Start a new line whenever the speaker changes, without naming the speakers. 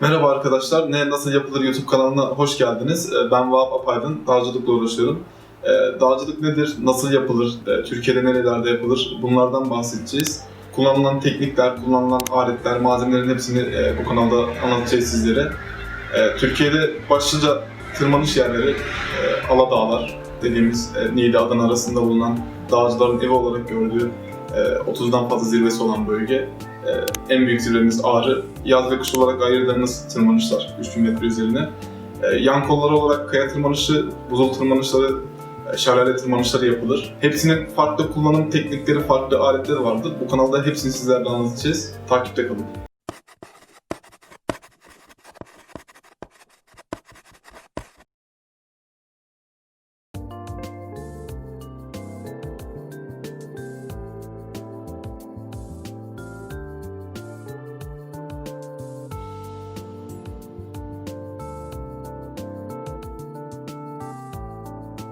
Merhaba arkadaşlar, Ne Nasıl Yapılır YouTube kanalına hoş geldiniz. Ee, Ben Vahap Apaydın, dağcılıkla uğraşıyorum. Ee, Dağcılık nedir, nasıl yapılır, Ee, Türkiye'de nerelerde yapılır bunlardan bahsedeceğiz. Kullanılan teknikler, kullanılan aletler, malzemelerin hepsini e, bu kanalda anlatacağız sizlere. Türkiye'de başlıca tırmanış yerleri e, Aladağlar dediğimiz e, Niğde Adana arasında bulunan dağcıların evi olarak gördüğü e, 30'dan fazla zirvesi olan bölge. E, en büyük zirvemiz Ağrı. Yaz ve kış olarak ayırdığımız tırmanışlar 3000 metre üzerine. E, yan kolları olarak kaya tırmanışı, buzul tırmanışları, e, şelale tırmanışları yapılır. Hepsinin farklı kullanım teknikleri, farklı aletleri vardır. Bu kanalda hepsini sizlerle anlatacağız. Takipte kalın.